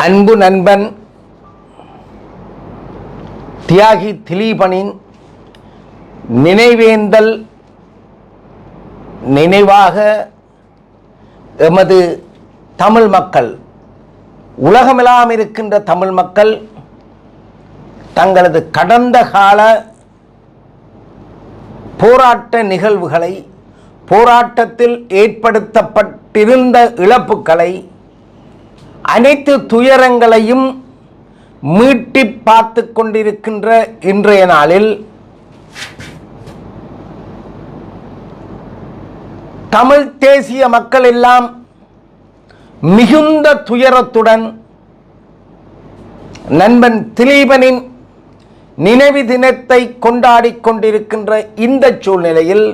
அன்பு நண்பன் தியாகி திலீபனின் நினைவேந்தல் நினைவாக எமது தமிழ் மக்கள் உலகமெல்லாம் இருக்கின்ற தமிழ் மக்கள் தங்களது கடந்த கால போராட்ட நிகழ்வுகளை போராட்டத்தில் ஏற்படுத்தப்பட்டிருந்த இழப்புக்களை அனைத்து துயரங்களையும் மீட்டி பார்த்து கொண்டிருக்கின்ற இன்றைய நாளில் தமிழ் தேசிய மக்கள் எல்லாம் மிகுந்த துயரத்துடன் நண்பன் திலீபனின் நினைவு தினத்தை கொண்டாடி கொண்டிருக்கின்ற இந்த சூழ்நிலையில்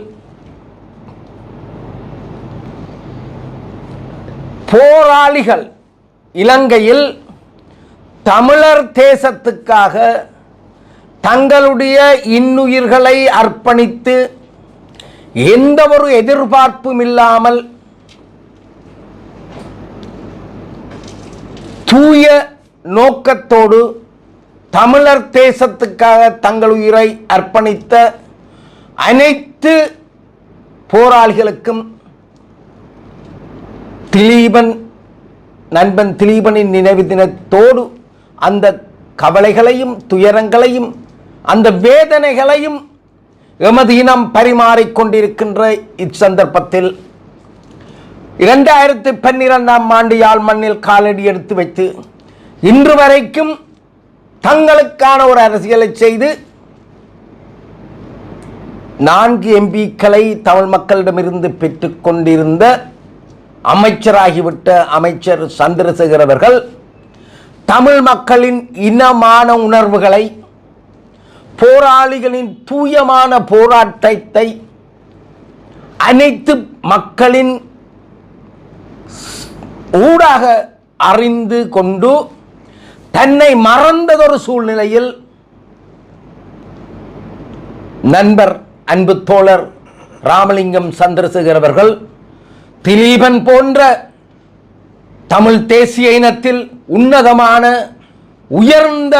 போராளிகள் இலங்கையில் தமிழர் தேசத்துக்காக தங்களுடைய இன்னுயிர்களை அர்ப்பணித்து எந்த ஒரு எதிர்பார்ப்பும் இல்லாமல் தூய நோக்கத்தோடு தமிழர் தேசத்துக்காக தங்கள் உயிரை அர்ப்பணித்த அனைத்து போராளிகளுக்கும் திலீபன் நண்பன் திலீபனின் நினைவு தினத்தோடு அந்த கவலைகளையும் துயரங்களையும் அந்த வேதனைகளையும் எமது இனம் பரிமாறிக்கொண்டிருக்கின்ற இச்சந்தர்ப்பத்தில் இரண்டாயிரத்தி பன்னிரெண்டாம் ஆண்டு யாழ் மண்ணில் காலடி எடுத்து வைத்து இன்று வரைக்கும் தங்களுக்கான ஒரு அரசியலை செய்து நான்கு எம்பிக்களை தமிழ் மக்களிடமிருந்து பெற்றுக்கொண்டிருந்த அமைச்சராகிவிட்ட அமைச்சர் சந்திரசேகர் அவர்கள் தமிழ் மக்களின் இனமான உணர்வுகளை போராளிகளின் தூயமான போராட்டத்தை அனைத்து மக்களின் ஊடாக அறிந்து கொண்டு தன்னை மறந்ததொரு சூழ்நிலையில் நண்பர் அன்பு தோழர் ராமலிங்கம் சந்திரசேகர் அவர்கள் திலீபன் போன்ற தமிழ் தேசிய இனத்தில் உன்னதமான உயர்ந்த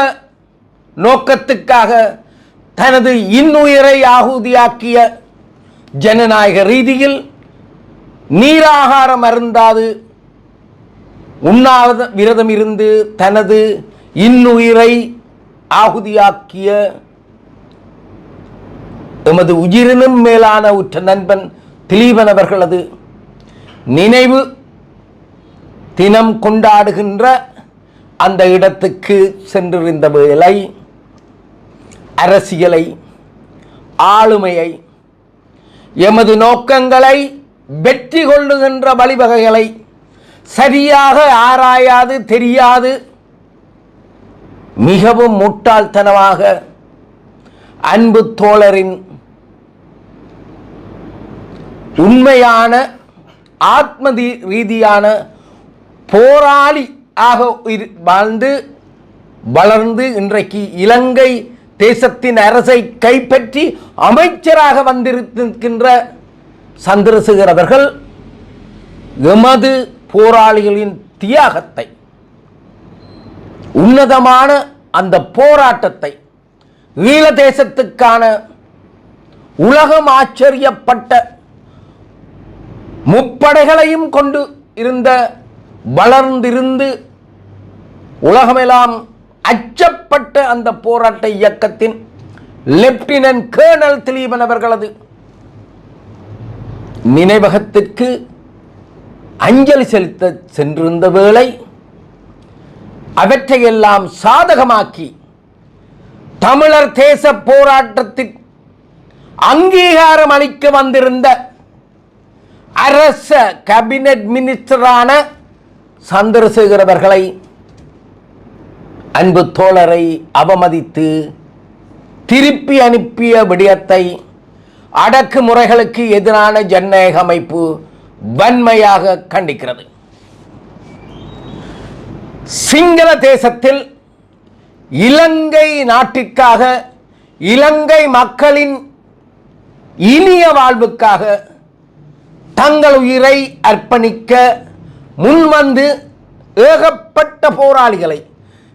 நோக்கத்துக்காக தனது இன்னுயிரை ஆகுதியாக்கிய ஜனநாயக ரீதியில் நீராகாரம் அருந்தாது. உண்ணாவத விரதம் இருந்து தனது இன்னுயிரை ஆகுதியாக்கிய எமது உயிரினும் மேலான உற்ற நண்பன் திலீபன் அவர்களது நினைவு தினம் கொண்டாடுகின்ற அந்த இடத்துக்கு சென்றிருந்த வேலை அரசியலை ஆளுமையை எமது நோக்கங்களை வெற்றி கொள்ளுகின்ற வழிவகைகளை சரியாக ஆராயாது தெரியாது மிகவும் முட்டாள்தனமாக அன்பு தோழரின் உண்மையான ஆத்ம ரீதியான போராளி ஆக இரு- வாழ்ந்து வளர்ந்து இன்றைக்கு இலங்கை தேசத்தின் அரசை கைப்பற்றி அமைச்சராக வந்திருக்கின்ற சந்திரசேகர் அவர்கள் எமது போராளிகளின் தியாகத்தை உன்னதமான அந்த போராட்டத்தை ஈழ தேசத்துக்கான உலகம் ஆச்சரியப்பட்ட முப்படைகளையும் கொண்டு இருந்த வளர்ந்திருந்து உலகமெல்லாம் அச்சப்பட்ட அந்த போராட்ட இயக்கத்தின் லெப்டினன்ட் கேர்னல் திலீபன் அவர்களது நினைவகத்திற்கு அஞ்சலி செலுத்த சென்றிருந்த வேளை அவற்றையெல்லாம் சாதகமாக்கி தமிழர் தேச போராட்டத்திற்கு அங்கீகாரம் அளிக்க வந்திருந்த அரச கேபினட் மினிஸ்டரான சந்திரசேகர் அவர்களை அன்பு தோழரை அவமதித்து திருப்பி அனுப்பிய விடயத்தை அடக்குமுறைகளுக்கு எதிரான ஜனநாயக அமைப்பு வன்மையாக கண்டிக்கிறது. சிங்கள தேசத்தில் இலங்கை நாட்டிற்காக இலங்கை மக்களின் இனிய வாழ்வுக்காக தங்கள் உயிரை அர்ப்பணிக்க முன்வந்து ஏகப்பட்ட போராளிகளை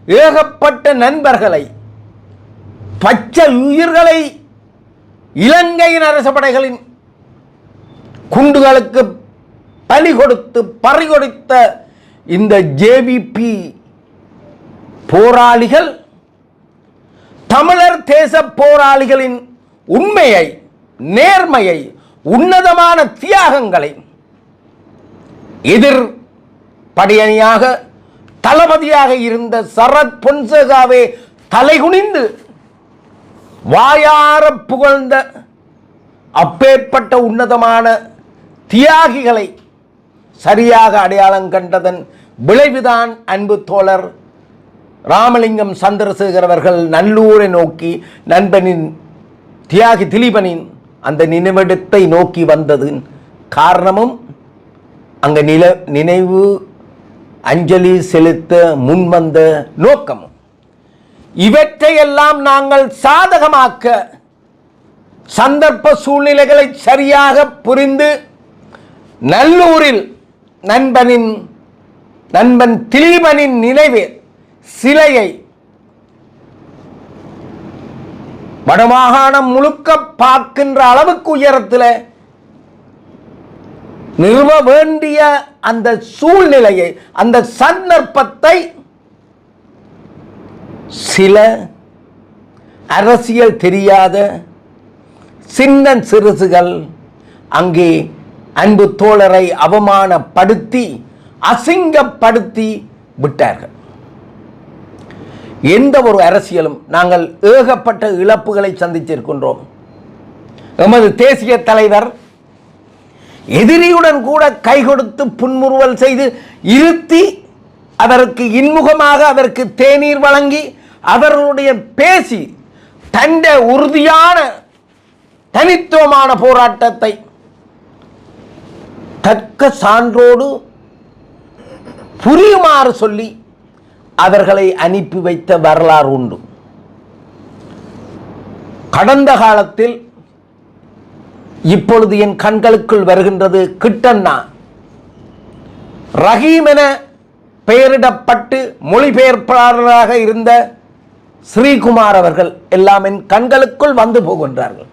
ஏகப்பட்ட நண்பர்களை பச்சை உயிர்களை இலங்கையின் அரச படைகளின் குண்டுகளுக்கு பலி கொடுத்து பறி கொடுத்த இந்த ஜேவிபி போராளிகள் தமிழர் தேச போராளிகளின் உண்மையை நேர்மையை உன்னதமான தியாகங்களை எதிர் படையணியாக தளபதியாக இருந்த சரத் பொன்சேகாவே தலைகுனிந்து வாயார புகழ்ந்த அப்பேற்பட்ட உன்னதமான தியாகிகளை சரியாக அடையாளம் கண்டதன் விளைவுதான் அன்பு தோழர் ராமலிங்கம் சந்திரசேகர் அவர்கள் நல்லூரை நோக்கி நண்பனின் தியாகி திலீபனின் அந்த நினைவிடத்தை நோக்கி வந்ததின் காரணமும் அங்கே நில நினைவு அஞ்சலி செலுத்த முன்வந்த நோக்கமும். இவற்றையெல்லாம் நாங்கள் சாதகமாக்க சந்தர்ப்ப சூழ்நிலைகளை சரியாக புரிந்து நல்லூரில் நண்பனின் நண்பன் திலீபனின் நினைவே சிலையை வடமாகாணம் முழுக்க பார்க்கின்ற அளவுக்கு உயரத்தில் நிறுவ வேண்டிய அந்த சூழ்நிலையை அந்த சந்தர்ப்பத்தை சில அரசியல் தெரியாத சின்ன சிறுசுகள் அங்கே அன்பு தோழரை அவமானப்படுத்தி அசிங்கப்படுத்தி விட்டார்கள். எந்த ஒரு அரசியலும் நாங்கள் ஏகப்பட்ட இழப்புகளை சந்தித்திருக்கின்றோம். எமது தேசிய தலைவர் எதிரியுடன் கூட கை கொடுத்து புன்முறுவல் செய்து இருத்தி அதற்கு இன்முகமாக அதற்கு தேநீர் வழங்கி அவர்களுடைய பேசி தந்த உறுதியான தனித்துவமான போராட்டத்தை தக்க சான்றோடு புரியுமாறு சொல்லி அவர்களை அனுப்பி வைத்த வரலாறு உண்டு. கடந்த காலத்தில் இப்பொழுது என் கண்களுக்குள் வருகின்றது கிட்டண்ணா. ரஹீம் என பெயரிடப்பட்டு மொழிபெயர்ப்பாளராக இருந்த ஸ்ரீகுமார் அவர்கள் எல்லாம் என் கண்களுக்குள் வந்து போகின்றார்கள்.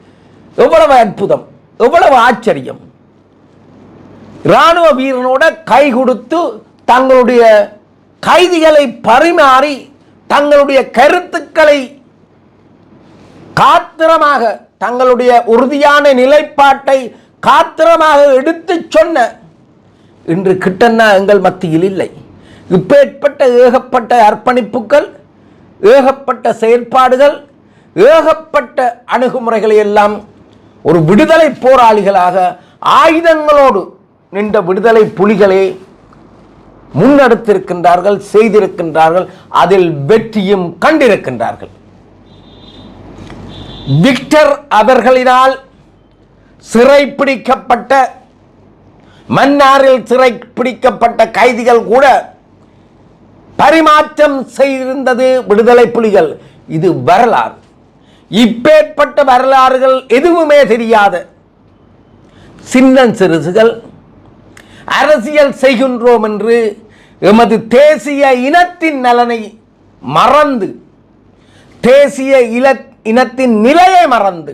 எவ்வளவு அற்புதம் எவ்வளவு ஆச்சரியம். இராணுவ வீரனோட கை கொடுத்து தங்களுடைய கைதிகளை பரிமாறி தங்களுடைய கருத்துக்களை காத்திரமாக தங்களுடைய உறுதியான நிலைப்பாட்டை காத்திரமாக எடுத்துச் சொன்ன இன்று கிட்டன்னா எங்கள் மத்தியில் இல்லை. இப்பேற்பட்ட ஏகப்பட்ட அர்ப்பணிப்புகள் ஏகப்பட்ட செயற்பாடுகள் ஏகப்பட்ட அணுகுமுறைகளை எல்லாம் ஒரு விடுதலை போராளிகளாக ஆயுதங்களோடு நின்ற விடுதலை புலிகளே முன்னெடுத்திருக்கின்றார்கள் செய்திருக்கின்றார்கள் அதில் வெற்றியும் கண்டிருக்கின்றார்கள். விக்டர் அவர்களினால் சிறைப்பிடிக்கப்பட்ட மன்னாரில் சிறை பிடிக்கப்பட்ட கைதிகள் கூட பரிமாற்றம் செய்திருந்தது விடுதலை புலிகள். இது வரலாறு. இப்பேற்பட்ட வரலாறுகள் எதுவுமே தெரியாத சின்ன சிறுசுகள் அரசியல் செய்கின்றோம் என்று எமது தேசிய இனத்தின் நலனை மறந்து தேசிய இல இனத்தின் நிலையை மறந்து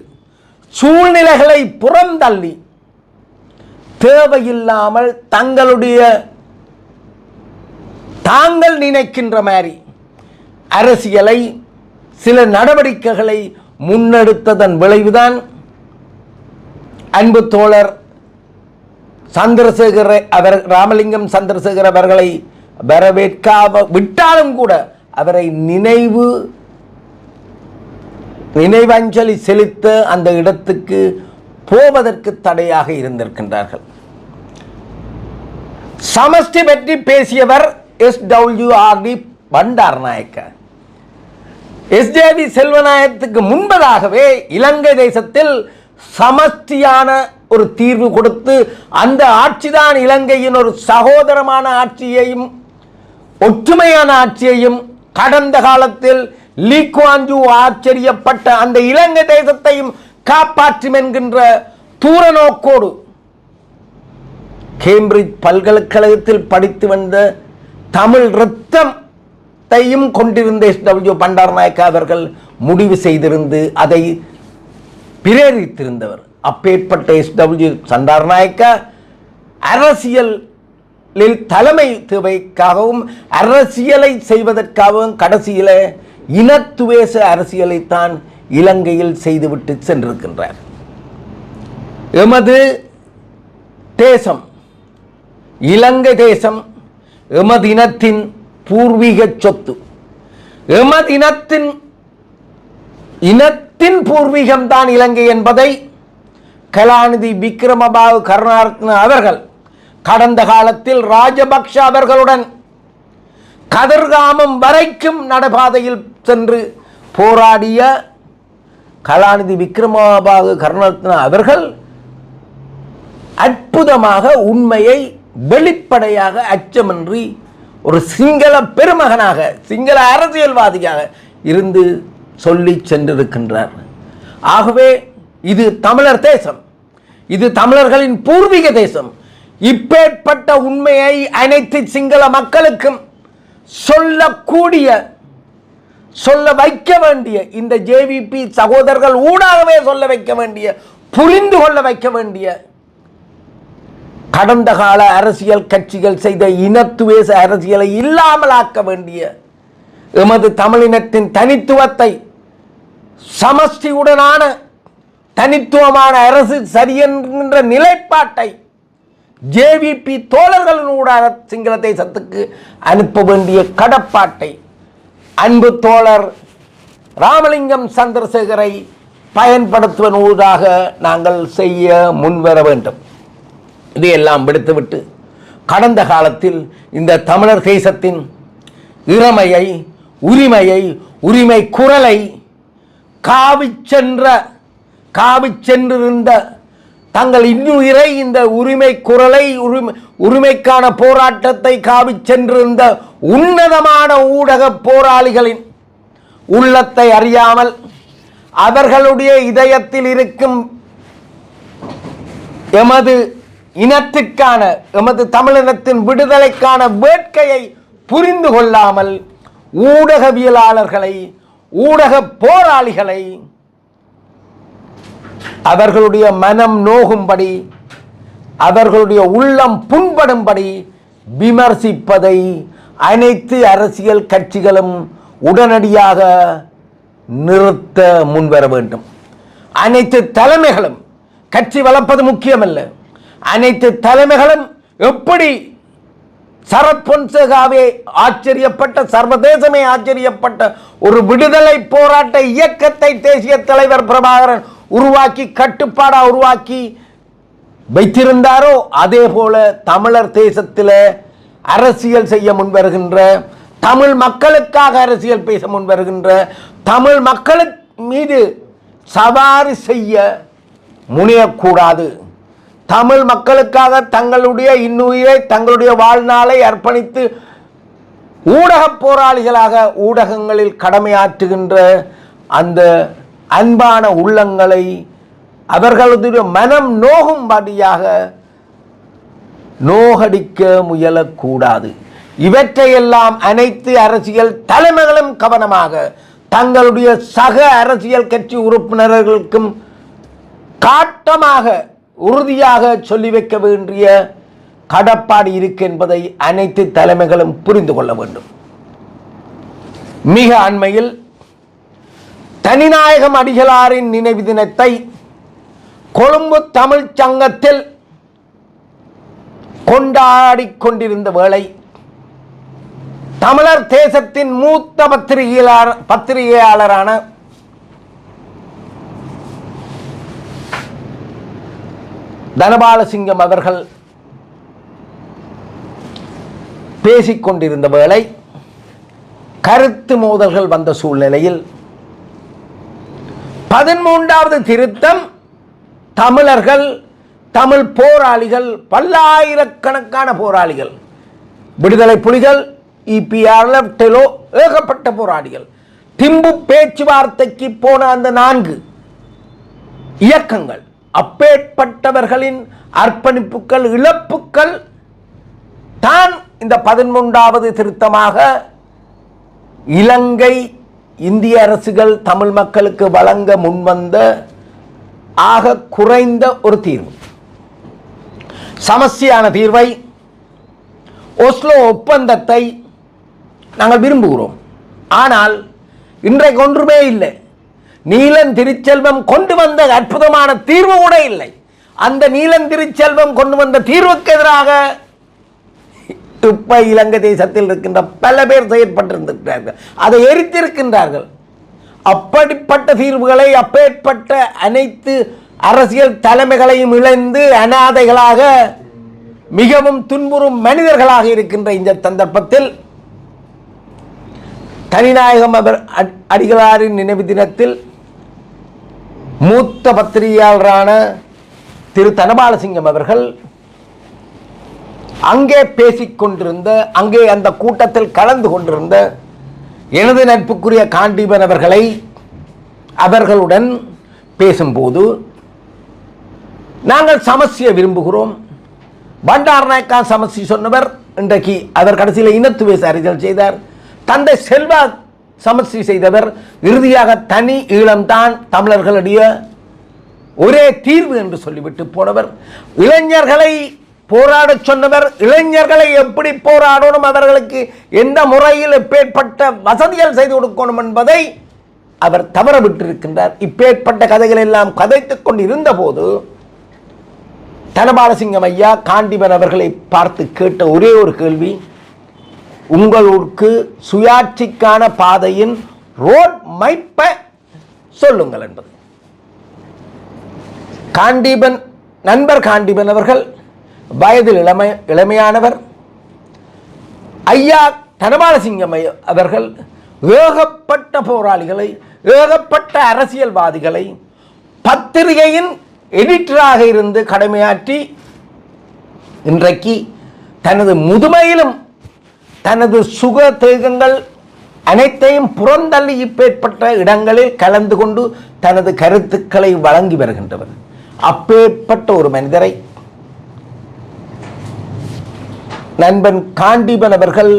சூழ்நிலைகளை புறந்தள்ளி தேவையில்லாமல் தங்களுடைய தாங்கள் நினைக்கின்ற மாதிரி அரசியலை சில நடவடிக்கைகளை முன்னெடுத்ததன் விளைவுதான் அன்பு தோழர் சந்திரசேகர அவர் ராமலிங்கம் சந்திரசேகர் அவர்களை வரவேற்காம விட்டாலும் கூட அவரை நினைவு நினைவஞ்சலி செலுத்த அந்த இடத்துக்கு போவதற்கு தடையாக இருந்திருக்கின்றார்கள். சமஷ்டி பற்றி பேசியவர் எஸ் டபிள்யூஆர்டி பண்டார் நாயக்க எஸ்ஜேவி செல்வநாயகத்துக்கு முன்பதாகவே இலங்கை தேசத்தில் சமஷ்டியான ஒரு தீர்வு கொடுத்து அந்த ஆட்சிதான் இலங்கையின் ஒரு சகோதரமான ஆட்சியையும் ஒற்றுமையான ஆட்சியையும் கடந்த காலத்தில் லீக்வாஞ்சு ஆச்சரியப்பட்ட அந்த இலங்கை தேசத்தையும் காப்பாற்றும் என்கின்ற தூர நோக்கோடு கேம்பிரிட்ஜ் பல்கலைக்கழகத்தில் படித்து வந்த தமிழ் ரத்தத்தையும் கொண்டிருந்த எஸ்டபிள்யூ பண்டாரநாயக்க அவர்கள் முடிவு செய்திருந்து அதை பிரேரித்திருந்தவர். அப்பேற்பட்ட எஸ்டபிள்யூ சண்டாரநாயக்க அரசியலில் தலைமை தேவைக்காகவும் அரசியலை செய்வதற்காகவும் கடைசியில் இனத்துவேச அரசியலைத்தான் இலங்கையில் செய்துவிட்டு சென்றிருக்கின்றார். எமது தேசம் இலங்கை தேசம் எமது இனத்தின் பூர்வீக சொத்து. எமது இனத்தின் இனத்தின் பூர்வீகம்தான் இலங்கை என்பதை கலாநிதி விக்ரமபாவு கருணாரத்ன அவர்கள் கடந்த காலத்தில் ராஜபக்ஷ அவர்களுடன் கதிர்காமம் வரைக்கும் நடைபாதையில் சென்று போராடிய கலாநிதி விக்ரமபாபு கருணாரத்ன அவர்கள் அற்புதமாக உண்மையை வெளிப்படையாக அச்சமின்றி ஒரு சிங்கள பெருமகனாக சிங்கள அரசியல்வாதியாக இருந்து சொல்லி சென்றிருக்கின்றார். ஆகவே இது தமிழர் தேசம். இது தமிழர்களின் பூர்வீக தேசம். இப்பேற்பட்ட உண்மையை அனைத்து சிங்கள மக்களுக்கும் சொல்லக்கூடிய சொல்ல வைக்க வேண்டிய இந்த ஜேவிபி சகோதரர்கள் ஊடாகவே சொல்ல வைக்க வேண்டிய புரிந்து கொள்ள வைக்க வேண்டிய கடந்த கால அரசியல் கட்சிகள் செய்த இனத்துவேச அரசியலை இல்லாமலாக்க வேண்டிய எமது தமிழினத்தின் தனித்துவத்தை சமஷ்டியுடனான தனித்துவமான அரசு சரியென்ற நிலைப்பாட்டை ஜேவிபி தோழர்களினூடாக சிங்கள தேசத்துக்கு அனுப்ப வேண்டிய கடப்பாட்டை அன்பு தோழர் ராமலிங்கம் சந்திரசேகரை பயன்படுத்துவதன் ஊடாக நாங்கள் செய்ய முன்வர வேண்டும். இதையெல்லாம் விடுத்துவிட்டு கடந்த காலத்தில் இந்த தமிழர் தேசத்தின் இளமையை உரிமையை உரிமை குரலை காவி சென்ற காவி சென்றிருந்த தங்கள் இன்னுயிரை இந்த உரிமை குரலை உரிமை உரிமைக்கான போராட்டத்தை காவிச் சென்றிருந்த உன்னதமான ஊடக போராளிகளின் உள்ளத்தை அறியாமல் அவர்களுடைய இதயத்தில் இருக்கும் எமது இனத்துக்கான எமது தமிழினத்தின் விடுதலைக்கான வேட்கையை புரிந்து கொள்ளாமல் ஊடகவியலாளர்களை ஊடக போராளிகளை அவர்களுடைய மனம் நோகும்படி அவர்களுடைய உள்ளம் புண்படும்படி விமர்சிப்பதை அனைத்து அரசியல் கட்சிகளும் உடனடியாக நிறுத்த முன்வர வேண்டும். அனைத்து தலைமைகளும் கட்சி வளர்ப்பது முக்கியமல்ல அனைத்து தலைமைகளும் எப்படி சரத் பொன்சேகாவே ஆச்சரியப்பட்ட சர்வதேசமே ஆச்சரியப்பட்ட ஒரு விடுதலை போராட்ட இயக்கத்தை தேசிய தலைவர் பிரபாகரன் உருவாக்கி கட்டுப்பாடா உருவாக்கி வைத்திருந்தாரோ அதே போல தமிழர் தேசத்தில் அரசியல் செய்ய முன்வருகின்ற தமிழ் மக்களுக்காக அரசியல் பேச முன்வருகின்ற தமிழ் மக்களுக்கு மீது சவாரி செய்ய முனையக்கூடாது. தமிழ் மக்களுக்காக தங்களுடைய இன்னுயிரை தங்களுடைய வாழ்நாளை அர்ப்பணித்து ஊடகப் போராளிகளாக ஊடகங்களில் கடமையாற்றுகின்ற அந்த அன்பான உள்ளங்களை அவர்களுடைய மனம் நோகும்படியாக நோகடிக்க முயலக்கூடாது. இவற்றையெல்லாம் அனைத்து அரசியல் தலைமைகளும் கவனமாக தங்களுடைய சக அரசியல் கட்சி உறுப்பினர்களுக்கும் காட்டமாக உறுதியாக சொல்லி வைக்க வேண்டிய கடப்பாடு இருக்கு என்பதை அனைத்து தலைமைகளும் புரிந்து கொள்ள வேண்டும். மிக அண்மையில் தனிநாயகம் அடிகளாரின் நினைவு தினத்தை கொழும்பு தமிழ் சங்கத்தில் கொண்டாடி கொண்டிருந்த வேளை தமிழர் தேசத்தின் மூத்த பத்திரிகையாளர் பத்திரிகையாளரான தனபாலசிங்கம் அவர்கள் பேசிக்கொண்டிருந்த வேளை கருத்து மோதல்கள் வந்த சூழ்நிலையில் பதிமூன்றாவது திருத்தம் தமிழர்கள் தமிழ் போராளிகள் பல்லாயிரக்கணக்கான போராளிகள் விடுதலை புலிகள் இபிஆர்எஃப் டெலோ ஏகப்பட்ட போராளிகள் திம்பு பேச்சுவார்த்தைக்கு போன அந்த நான்கு இயக்கங்கள் அப்பேற்பட்டவர்களின் அர்ப்பணிப்புகள் இழப்புக்கள் தான் இந்த பதிமூன்றாவது திருத்தமாக இலங்கை இந்திய அரசுகள் தமிழ் மக்களுக்கு வழங்க முன்வந்த ஆக குறைந்த ஒரு தீர்வு. சமஸ்தியான தீர்வை ஒஸ்லோ ஒப்பந்தத்தை நாங்கள் விரும்புகிறோம். ஆனால் இன்றைக்கு ஒன்றுமே இல்லை. நீலன் திருச்செல்வம் கொண்டு வந்த அற்புதமான தீர்வு கூட இல்லை. அந்த நீலன் திருச்செல்வம் கொண்டு வந்த தீர்வுக்கு எதிராக இப்ப இலங்கை தேசத்தில் இருக்கின்ற பல பேர் செயற்பட்டிருந்திருக்கிறார்கள். அதை எரித்திருக்கின்றார்கள். அப்படிப்பட்ட தீர்வுகளை அப்பேற்பட்ட அனைத்து அரசியல் தலைமைகளையும் இழந்து அனாதைகளாக மிகவும் துன்புறும் மனிதர்களாக இருக்கின்ற இந்த சந்தர்ப்பத்தில் தனிநாயகம் அவர் அட்- அடிகளாரின் நினைவு தினத்தில் மூத்த பத்திரிகையாளரான திரு தனபாலசிங்கம் அவர்கள் அங்கே பேசிக்கொண்டிருந்த அங்கே அந்த கூட்டத்தில் கலந்து கொண்டிருந்த எனது நட்புக்குரிய காண்டீபன் அவர்களை அவர்களுடன் பேசும்போது நாங்கள் சமசிய விரும்புகிறோம். பண்டார் நாயக்கா சமஸ்தி சொன்னவர். இன்றைக்கு அவர் கடைசியில் இனத்துவே அறிதல் செய்தார். தந்தை செல்வா சமஸ்தி செய்தவர் இறுதியாக தனி ஈழம்தான் தமிழர்களுடைய ஒரே தீர்வு என்று சொல்லிவிட்டு போனவர். இளைஞர்களை போராடச் சொன்னவர் இளைஞர்களை எப்படி போராடணும் அவர்களுக்கு எந்த முறையில் இப்பேற்பட்ட வசதிகள் செய்து கொடுக்கணும் என்பதை அவர் தவற விட்டிருக்கின்றார் இப்பேற்பட்ட கதைகள் எல்லாம் கதைத்துக் கொண்டு இருந்தபோது தனபாலசிங்கம் ஐயா காண்டிவன் அவர்களை பார்த்து கேட்ட ஒரே ஒரு கேள்வி உங்களுக்கு சுயாட்சிக்கான பாதையின் ரோட் மைப்பை சொல்லுங்கள் என்பது. காண்டீபன் நண்பர் காண்டீபன் அவர்கள் வயதில் இளமை இளமையானவர் ஐயா தனபாலசிங்கம் அவர்கள் ஏகப்பட்ட போராளிகளை ஏகப்பட்ட அரசியல்வாதிகளை பத்திரிகையின் எடிட்டராக இருந்து கடமையாற்றி இன்றைக்கு தனது முதுமையிலும் தனது சுக தேகங்கள் அனைத்தையும் புறந்தள்ளி இப்பேற்பட்ட இடங்களில் கலந்து கொண்டு தனது கருத்துக்களை வழங்கி வருகின்றவர். அப்பேற்பட்ட ஒரு மனிதரை நண்பன் காண்டிபன் அவர்கள்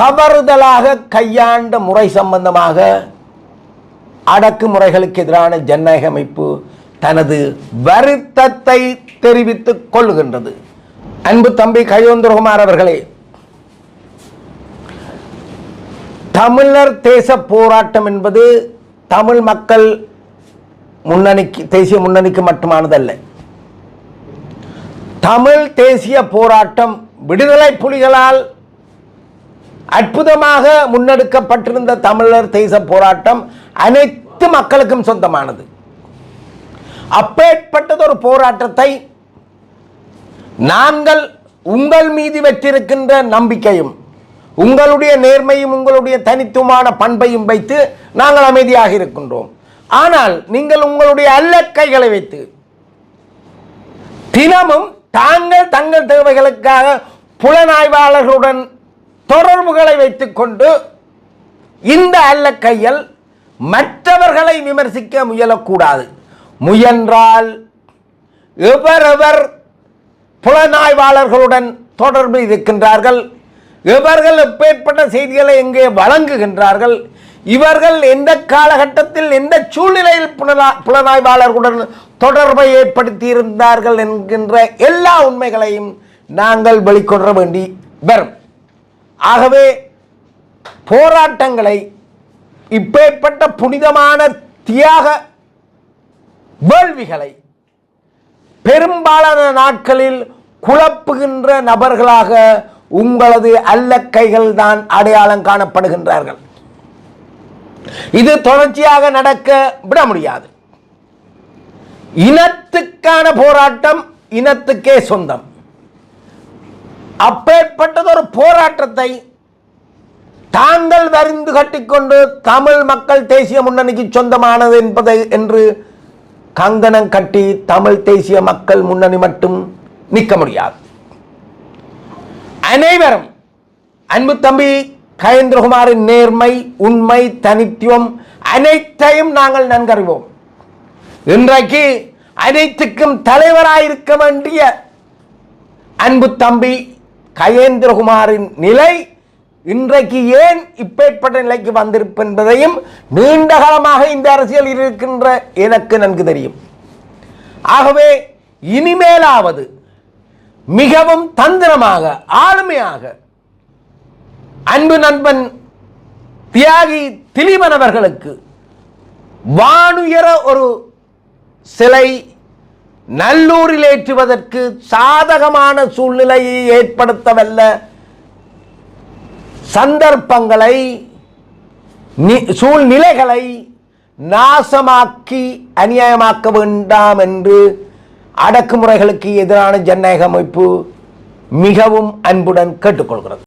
தவறுதலாக கையாண்ட முறை சம்பந்தமாக அடக்குமுறைகளுக்கு எதிரான ஜனநாயக அமைப்பு தனது வருத்தத்தை தெரிவித்துக் கொள்கின்றது அன்பு தம்பி கயோந்தரகுமார் அவர்களே தமிழர் தேச போராட்டம் என்பது தமிழ் மக்கள் முன்னணிக்கு தேசிய முன்னணிக்கு மட்டுமானதல்ல. தமிழ் தேசிய போராட்டம் விடுதலை புலிகளால் அற்புதமாக முன்னெடுக்கப்பட்டிருந்த தமிழர் தேச போராட்டம் அனைத்து மக்களுக்கும் சொந்தமானது. அப்பேற்பட்டதொரு போராட்டத்தை நாங்கள் உங்கள் மீது வச்சிருக்கின்ற நம்பிக்கையும் உங்களுடைய நேர்மையும் உங்களுடைய தனித்துவமான பண்பையும் வைத்து நாங்கள் அமைதியாக இருக்கின்றோம். ஆனால் நீங்கள் உங்களுடைய அல்லக்கைகளை வைத்து தினமும் தாங்கள் தங்கள் தேவைகளுக்காக புலனாய்வாளர்களுடன் தொடர்புகளை வைத்துக்கொண்டு இந்த அல்லக்கையில் மற்றவர்களை விமர்சிக்க முயலக்கூடாது. முயன்றால் எவரெவர் புலனாய்வாளர்களுடன் தொடர்பு இருக்கின்றார்கள்? இவர்கள் எப்பேற்பட்ட செய்திகளை எங்கே வழங்குகின்றார்கள்? இவர்கள் எந்த காலகட்டத்தில் எந்த சூழ்நிலையில் புலனா புலனாய்வாளர்களுடன் தொடர்பை ஏற்படுத்தி இருந்தார்கள் என்கின்ற எல்லா உண்மைகளையும் நாங்கள் வெளிக்கொணர வேண்டி வரும். ஆகவே போராட்டங்களை இப்பேற்பட்ட புனிதமான தியாக வேள்விகளை பெரும்பாலான நாட்களில் குழப்புகின்ற நபர்களாக உங்களது அல்லக்கைகள் தான் அடையாளம் காணப்படுகின்றார்கள். இது தொடர்ச்சியாக நடக்க விட முடியாது. இனத்துக்கான போராட்டம் இனத்துக்கே சொந்தம். அப்பேற்பட்டதொரு போராட்டத்தை தாங்கள் வரிந்து கட்டிக்கொண்டு தமிழ் மக்கள் தேசிய முன்னணிக்கு சொந்தமானது என்பதை என்று கங்கணம் கட்டி தமிழ் தேசிய மக்கள் முன்னணி மட்டும் நிற்க முடியாது. அனைவரும் அன்பு தம்பி கயேந்திரகுமாரின் நேர்மை உண்மை தனித்துவம் அனைத்தையும் நாங்கள் நன்கறிவோம். இன்றைக்கு அனைத்துக்கும் தலைவராயிருக்க வேண்டிய அன்பு தம்பி கயேந்திரகுமாரின் நிலை இன்றைக்கு ஏன் இப்பேற்பட்ட நிலைக்கு வந்திருப்பென்பதையும் நீண்ட காலமாக இந்த அரசியல் இருக்கின்ற எனக்கு நன்கு தெரியும். ஆகவே இனிமேலாவது மிகவும் தந்திரமாக ஆளுமையாக அன்பு நண்பன் தியாகி திலீபன் அவர்களுக்கு வானுயர ஒரு சிலை நல்லூரில் ஏற்றுவதற்கு சாதகமான சூழ்நிலையை ஏற்படுத்தவல்ல. சந்தர்ப்பங்களை சூழ்நிலைகளை நாசமாக்கி அநியாயமாக்க வேண்டாம் என்று அடக்குமுறைகளுக்கு எதிரான ஜனநாயக அமைப்பு மிகவும் அன்புடன் கேட்டுக்கொள்கிறது.